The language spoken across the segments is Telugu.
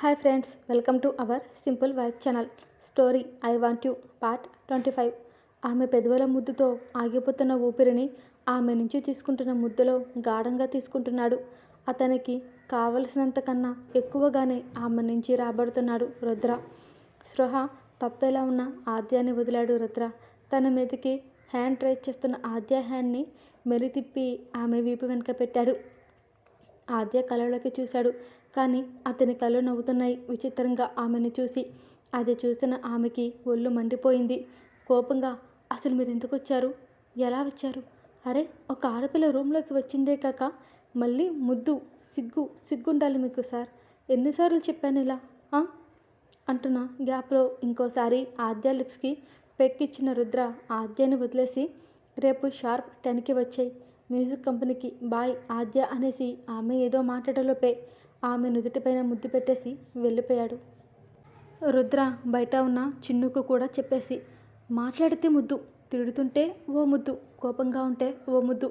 Hi friends welcome to our simple wife channel. Story I want you part twenty five. ఆమె పెదవుల ముద్దుతో ఆగిపోతున్న ఊపిరిని ఆమె నుంచి తీసుకుంటున్న ముద్దులో గాఢంగా తీసుకుంటున్నాడు. అతనికి కావలసినంత కన్నా ఎక్కువగానే ఆమె నుంచి రాబడుతున్నాడు రుద్ర. స్పృహ తప్పేలా ఉన్న ఆద్యాన్ని వదిలాడు రుద్ర. తన మీదకి హ్యాండ్ ట్రై చేస్తున్న ఆద్య హ్యాండ్ని మెలితిప్పి ఆమె వీపు వెనుక పెట్టాడు. ఆద్య కళ్ళలోకి చూశాడు. కానీ అతని కళ్ళు నవ్వుతున్నాయి. విచిత్రంగా ఆమెను చూసి. అది చూసిన ఆమెకి ఒళ్ళు మండిపోయింది. కోపంగా అసలు మీరు ఎందుకు వచ్చారు? ఎలా వచ్చారు? అరే ఒక ఆడపిల్ల రూమ్లోకి వచ్చిందే కాక మళ్ళీ ముద్దు సిగ్గు సిగ్గుండాలి మీకు సార్. ఎన్నిసార్లు చెప్పాను ఇలా అంటున్న గ్యాప్లో ఇంకోసారి ఆద్య లిప్స్కి పెక్కిచ్చిన రుద్ర ఆద్యని వదిలేసి రేపు షార్ప్ టెన్కి వచ్చాయి. మ్యూజిక్ కంపెనీకి బాయ్ ఆద్య అనేసి ఆమె ఏదో మాట్లాడలోపే. ఆమె నుదుటిపైన ముద్దు పెట్టేసి వెళ్ళిపోయాడు. రుద్ర బయట ఉన్న చిన్నుకు కూడా చెప్పేసి మాట్లాడితే ముద్దు తిడుతుంటే ఓ ముద్దు కోపంగా ఉంటే ఓ ముద్దు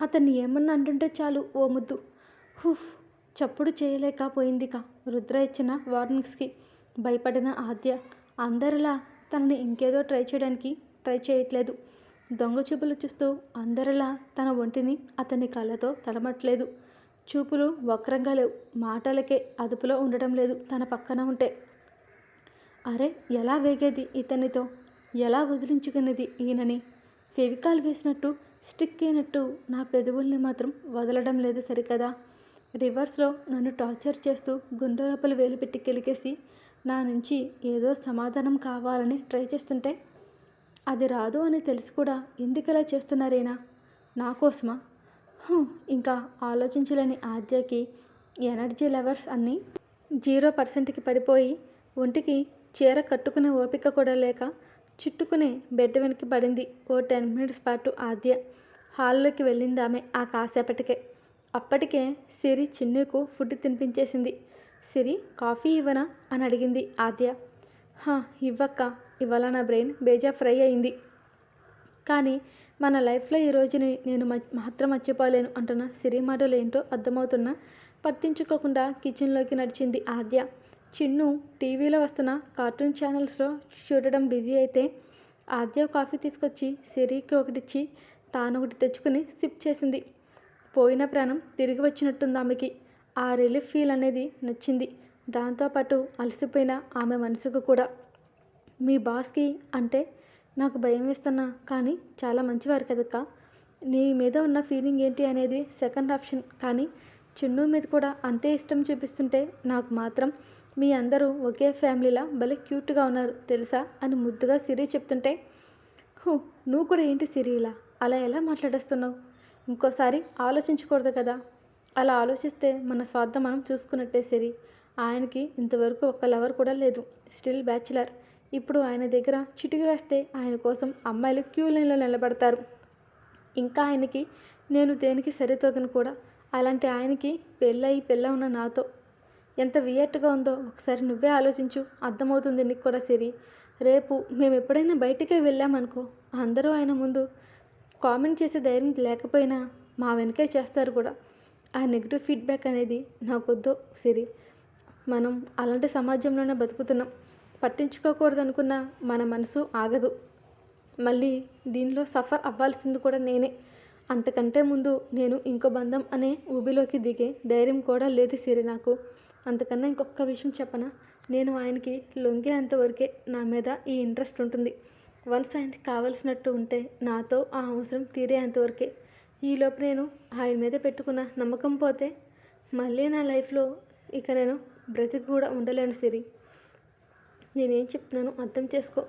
అతన్ని ఏమన్నా అంటుంటే చాలు ఓ ముద్దు. హుఫ్ చప్పుడు చేయలేకపోయిందిక రుద్ర ఇచ్చిన వార్నింగ్స్కి భయపడిన ఆద్య. అందరిలా తనని ఇంకేదో ట్రై చేయడానికి ట్రై చేయట్లేదు. దొంగ చూపులు చూస్తూ అందరిలా తన ఒంటిని అతని కళ్ళతో తడమట్లేదు. చూపులు వక్రంగా లేవు మాటలకే అదుపులో ఉండడం లేదు తన పక్కన ఉంటే. అరే ఎలా వేగేది ఇతనితో? ఎలా వదిలించుకునేది ఈయనని? ఫెవికాల్ వేసినట్టు స్టిక్ అయినట్టు నా పెదవుల్ని మాత్రం వదలడం లేదు సరికదా? రివర్స్లో నన్ను టార్చర్ చేస్తూ గుండె లోపల వేలు పెట్టి కెలికేసి నా నుంచి ఏదో సమాధానం కావాలని ట్రై చేస్తుంటే అది రాదు అని తెలిసి కూడా ఎందుకు ఇలా చేస్తున్నారేనా? నా కోసమా? ఇంకా ఆలోచించలేని ఆద్యకి ఎనర్జీ లెవెల్స్ అన్నీ జీరో పర్సెంట్కి పడిపోయి ఒంటికి చీర కట్టుకునే ఓపిక కూడా లేక చుట్టుకునే బెడ్ వెనక్కి పడింది ఓ టెన్ మినిట్స్ పాటు ఆద్య. హాల్లోకి వెళ్ళింది ఆమె ఆ కాసేపటికే. అప్పటికే సిరి చిన్నుకు ఫుడ్ తినిపించేసింది. సిరి కాఫీ ఇవ్వనా? అని అడిగింది ఆద్య. హా ఇవ్వక్క. ఇవాళ నా బ్రెయిన్ బేజా ఫ్రై అయింది. కానీ మన లైఫ్లో ఈ రోజుని నేను మ- మాత్రం మర్చిపోలేను అంటున్న సిరి మాటలు ఏంటో అర్థమవుతున్నా. పట్టించుకోకుండా కిచెన్లోకి నడిచింది ఆద్య. చిన్ను టీవీలో వస్తున్న కార్టూన్ ఛానల్స్లో చూడడం బిజీ అయితే ఆద్య కాఫీ తీసుకొచ్చి సిరికి ఒకటిచ్చి తాను ఒకటి తెచ్చుకుని సిప్ చేసింది. పోయిన ప్రాణం తిరిగి వచ్చినట్టుంది ఆమెకి. ఆ రిలీఫ్ ఫీల్ అనేది నచ్చింది. దాంతోపాటు అలసిపోయిన ఆమె మనసుకు కూడా. మీ బాస్కి అంటే నాకు భయం వేస్తున్నా కానీ చాలా మంచివారు కదక్క. నీ మీద ఉన్న ఫీలింగ్ ఏంటి అనేది సెకండ్ ఆప్షన్ కానీ చిన్ను మీద కూడా అంతే ఇష్టం చూపిస్తుంటే నాకు మాత్రం మీ అందరూ ఒకే ఫ్యామిలీలా భలే క్యూట్గా ఉన్నారు తెలుసా? అని ముద్దుగా సిరి చెప్తుంటే హూ నువ్వు కూడా ఏంటి సిరిలా అలా ఎలా మాట్లాడేస్తున్నావు? ఇంకోసారి ఆలోచించకూడదు కదా. అలా ఆలోచిస్తే మన స్వార్థం మనం చూసుకున్నట్టే సిరి. ఆయనకి ఇంతవరకు ఒక్క లవర్ కూడా లేదు. స్టిల్ బ్యాచిలర్ ఇప్పుడు ఆయన దగ్గర చిటికి వేస్తే ఆయన కోసం అమ్మాయిలు క్యూ లైన్లో నిలబడతారు. ఇంకా ఆయనకి నేను దేనికి సరితోగను కూడా? అలాంటి ఆయనకి పెళ్ళయి పెళ్ళ ఉన్న నాతో ఎంత వియట్టుగా ఉందో ఒకసారి నువ్వే ఆలోచించు. అర్థమవుతుంది నీకు కూడా సిరి. రేపు మేము ఎప్పుడైనా బయటికే వెళ్ళామనుకో అందరూ ఆయన ముందు కామెంట్ చేసే ధైర్యం లేకపోయినా మా వెనకే చేస్తారు కూడా. ఆ నెగిటివ్ ఫీడ్బ్యాక్ అనేది నాకొద్దు సిరి. మనం అలాంటి సమాజంలోనే బతుకుతున్నాం. పట్టించుకోకూడదనుకున్న మన మనసు ఆగదు. మళ్ళీ దీనిలో సఫర్ అవ్వాల్సింది కూడా నేనే. అంతకంటే ముందు నేను ఇంకో బంధం అనే ఊబిలోకి దిగే ధైర్యం కూడా లేదు సిరి నాకు. అంతకన్నా ఇంకొక విషయం చెప్పనా? నేను ఆయనకి లొంగేంతవరకే నా మీద ఈ ఇంట్రెస్ట్ ఉంటుంది. వన్స్ ఆయనకి కావలసినట్టు ఉంటే నాతో ఆ అవసరం తీరేంతవరకే ఈలోపు నేను ఆయన మీద పెట్టుకున్న నమ్మకం పోతే మళ్ళీ నా లైఫ్లో ఇక నేను బ్రతికి కూడా ఉండలేను సిరి. నేనేం చెప్తున్నానో అర్థం చేసుకో.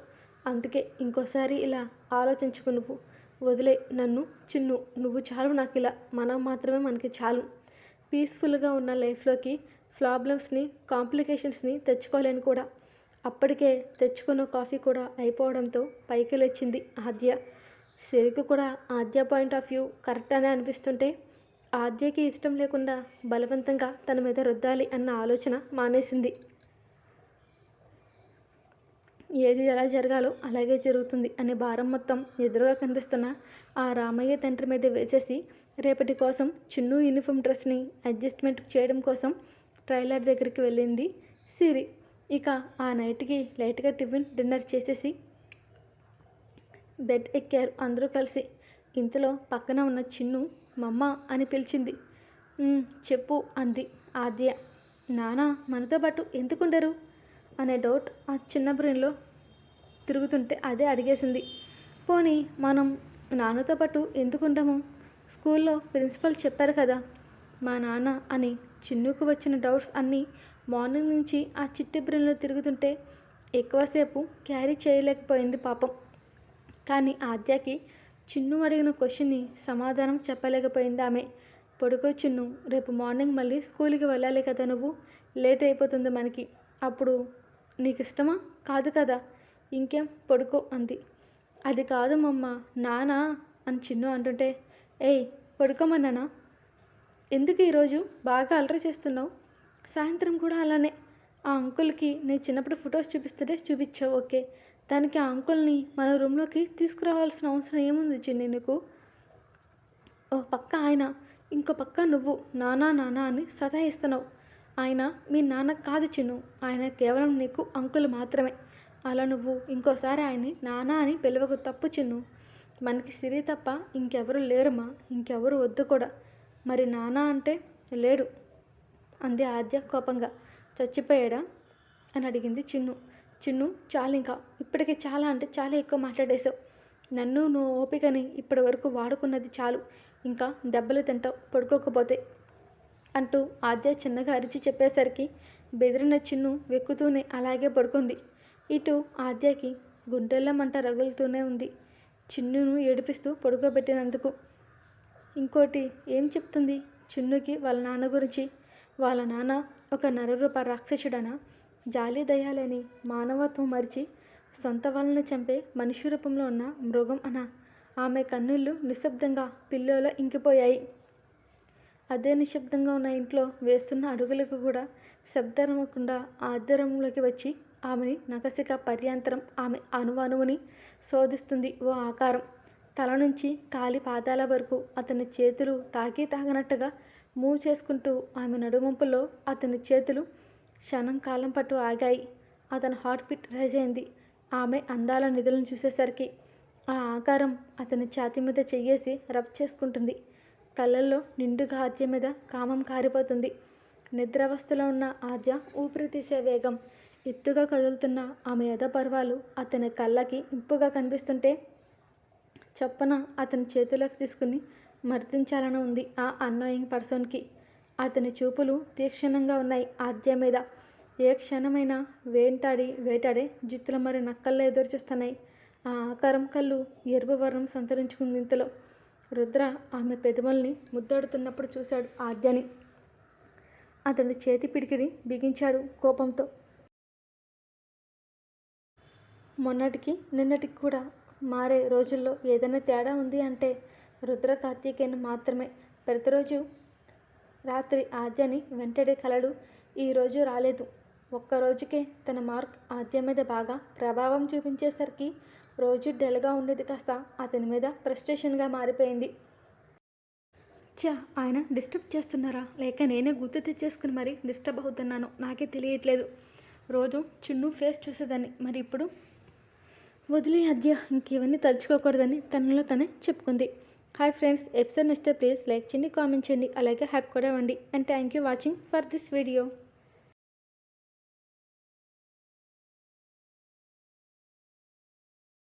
అందుకే ఇంకోసారి ఇలా ఆలోచించుకు నువ్వు. వదిలే నన్ను చిన్ను నువ్వు చాలు నాకు ఇలా మనం మాత్రమే మనకి చాలు. పీస్ఫుల్గా ఉన్న లైఫ్లోకి ప్రాబ్లమ్స్ని కాంప్లికేషన్స్ని తెచ్చుకోలేను కూడా. అప్పటికే తెచ్చుకున్న కాఫీ కూడా అయిపోవడంతో పైకి లేచింది ఆద్య. సిరికి కూడా Aadya point of view correct అనే అనిపిస్తుంటే ఆద్యకి ఇష్టం లేకుండా బలవంతంగా తన మీద రుద్దాలి అన్న ఆలోచన మానేసింది. ఏది ఎలా జరగాలో అలాగే జరుగుతుంది అనే భారం మొత్తం ఎదురుగా కనిపిస్తున్న ఆ రామయ్య తండ్రి మీద వేసేసి రేపటి కోసం చిన్ను యూనిఫామ్ డ్రెస్ని అడ్జస్ట్మెంట్ చేయడం కోసం ట్రైలర్ దగ్గరికి వెళ్ళింది సిరి. ఇక ఆ నైట్కి లైట్గా టిఫిన్ డిన్నర్ చేసేసి బెడ్ ఎక్కారు అందరూ కలిసి. ఇంతలో పక్కన ఉన్న చిన్ను మమ్మ అని పిలిచింది. చెప్పు అంది ఆద్య. నానా మనతో పాటు ఎందుకుండరు? అనే డౌట్ ఆ చిన్న బ్రెయిన్లో తిరుగుతుంటే అదే అడిగేసింది. పోనీ మనం నాన్నతో పాటు ఎందుకుంటాము స్కూల్లో ప్రిన్సిపల్ చెప్పారు కదా మా నాన్న అని చిన్నుకు వచ్చిన డౌట్స్ అన్నీ మార్నింగ్ నుంచి ఆ చిట్టి బ్రెయిన్లో తిరుగుతుంటే ఎక్కువసేపు క్యారీ చేయలేకపోయింది పాపం. కానీ ఆద్యకి చిన్ను అడిగిన క్వశ్చన్ని సమాధానం చెప్పలేకపోయింది ఆమె. పొడుకో చిన్ను రేపు మార్నింగ్ మళ్ళీ స్కూల్కి వెళ్ళాలి కదా నువ్వు? లేట్ అయిపోతుంది మనకి. అప్పుడు నీకు ఇష్టమా కాదు కదా. ఇంకేం? పడుకో అంది. అది కాదు మమ్మ. నానా అని చిన్ను అంటుంటే ఏయ్ పడుకోమన్నానా? ఎందుకు ఈరోజు? బాగా అలరి చేస్తున్నావు. సాయంత్రం కూడా అలానే. ఆ అంకుల్కి నేను చిన్నప్పుడు ఫొటోస్ చూపిస్తుంటే చూపించావు ఓకే. దానికి ఆ అంకుల్ని మన రూమ్లోకి తీసుకురావాల్సిన అవసరం ఏముంది చిన్ని నీకు? ఓ పక్క ఆయన ఇంకో పక్క నువ్వు నానా నానా అని సతాయిస్తున్నావు. ఆయన మీ నాన్న కాదు చిన్ను. ఆయన కేవలం నీకు అంకులు మాత్రమే. అలా నువ్వు ఇంకోసారి ఆయన్ని నానా అని పిలవకు తప్పు చిన్ను. మనకి సిరి తప్ప ఇంకెవరు లేరుమా? ఇంకెవరు వద్దు కూడా. మరి నానా అంటే లేడు అంది ఆద్య కోపంగా. చచ్చిపోయాడా? అని అడిగింది చిన్ను. చిన్ను చాలు ఇంకా. ఇప్పటికే చాలా అంటే చాలా ఎక్కువ మాట్లాడేశావు. నన్ను నువ్వు ఓపికని ఇప్పటి వరకు వాడుకున్నది చాలు. ఇంకా దెబ్బలు తింటావు. పడుకోకపోతే అంటూ ఆద్య చిన్నగా అరిచి చెప్పేసరికి బెదిరిన చిన్ను వెక్కుతూనే అలాగే పడుకుంది. ఇటు ఆద్యకి గుండెల్లో మంట రగులుతూనే ఉంది. చిన్నును ఏడిపిస్తూ పడుకోబెట్టినందుకు. ఇంకోటి ఏం చెప్తుంది చిన్నుకి వాళ్ళ నాన్న గురించి? వాళ్ళ నాన్న ఒక నరరూప రాక్షసుడనా? జాలి దయాలని మానవత్వం మరిచి సొంత వాళ్ళని చంపే మనిషి రూపంలో ఉన్న మృగం అన? ఆమె కన్నుళ్ళు నిశ్శబ్దంగా పిల్లోలో ఇంకిపోయాయి. అదే నిశ్శబ్దంగా ఉన్న ఇంట్లో వేస్తున్న అడుగులకు కూడా శబ్దరమకుండా ఆధ్వర్యంలోకి వచ్చి ఆమెని నగసిక పర్యంతరం ఆమె అణువణువుని శోధిస్తుంది ఓ ఆకారం. తల నుంచి కాలి పాదాల వరకు అతని చేతులు తాకి తాగనట్టుగా మూవ్ చేసుకుంటూ ఆమె నడుమంపులో అతని చేతులు క్షణం కాలం పట్టు ఆగాయి. అతని హార్ట్ బీట్ రైజ్ అయింది. ఆమె అందాల నిధులను చూసేసరికి ఆ ఆకారం అతని ఛాతీ మీద చెయ్యేసి రబ్ చేసుకుంటుంది. కళ్ళల్లో నిండుగా ఆద్య మీద కామం కారిపోతుంది. నిద్రావస్థలో ఉన్న ఆద్య ఊపిరి తీసే వేగం ఎత్తుగా కదులుతున్న ఆమె యథ పర్వాలు అతని కళ్ళకి ఇంపుగా కనిపిస్తుంటే చొప్పన అతని చేతిలోకి తీసుకుని మర్దించాలని ఉంది ఆ అన్నోయింగ్ పర్సన్కి అతని చూపులు తీక్షణంగా ఉన్నాయి ఆద్య మీద. ఏ క్షణమైనా వేంటాడి వేటాడే జిత్తుల మరి నక్కల్లో ఎదురుచూస్తున్నాయి ఆ ఆకారం కళ్ళు ఎరుపు వర్ణం సంతరించుకుంది ఇంతలో. రుద్ర ఆమె పెదవుల్ని ముద్దాడుతున్నప్పుడు చూశాడు ఆద్యని. అతని చేతి పిడికిడి బిగించాడు కోపంతో. మొన్నటికి నిన్నటికి కూడా మారే రోజుల్లో ఏదైనా తేడా ఉంది అంటే రుద్ర కార్తీకేయన్ మాత్రమే. ప్రతిరోజు రాత్రి ఆద్యని వెంటనే కలడు. ఈరోజు రాలేదు. ఒక్కరోజుకే తన మార్క్ ఆద్య మీద బాగా ప్రభావం చూపించేసరికి రోజు డల్గా ఉండేది కాస్త అతని మీద ఫ్రస్ట్రేషన్గా మారిపోయింది. చా ఆయన డిస్టర్బ్ చేస్తున్నారా? లేక నేనే గుర్తు తెచ్చేసుకుని మరీ డిస్టర్బ్ అవుతున్నాను నాకే తెలియట్లేదు. రోజు చిన్ను ఫేస్ చూసేదాన్ని. మరి ఇప్పుడు? వదిలే అద్య ఇంకేవన్నీ తలుచుకోకూడదని తనలో తనే చెప్పుకుంది. హాయ్ ఫ్రెండ్స్ ఎపిసోడ్ నచ్చితే ప్లీజ్ లైక్ చేయండి కామెంట్ చేయండి అలాగే హ్యాప్ కూడా ఇవ్వండి. And thank you watching for this video.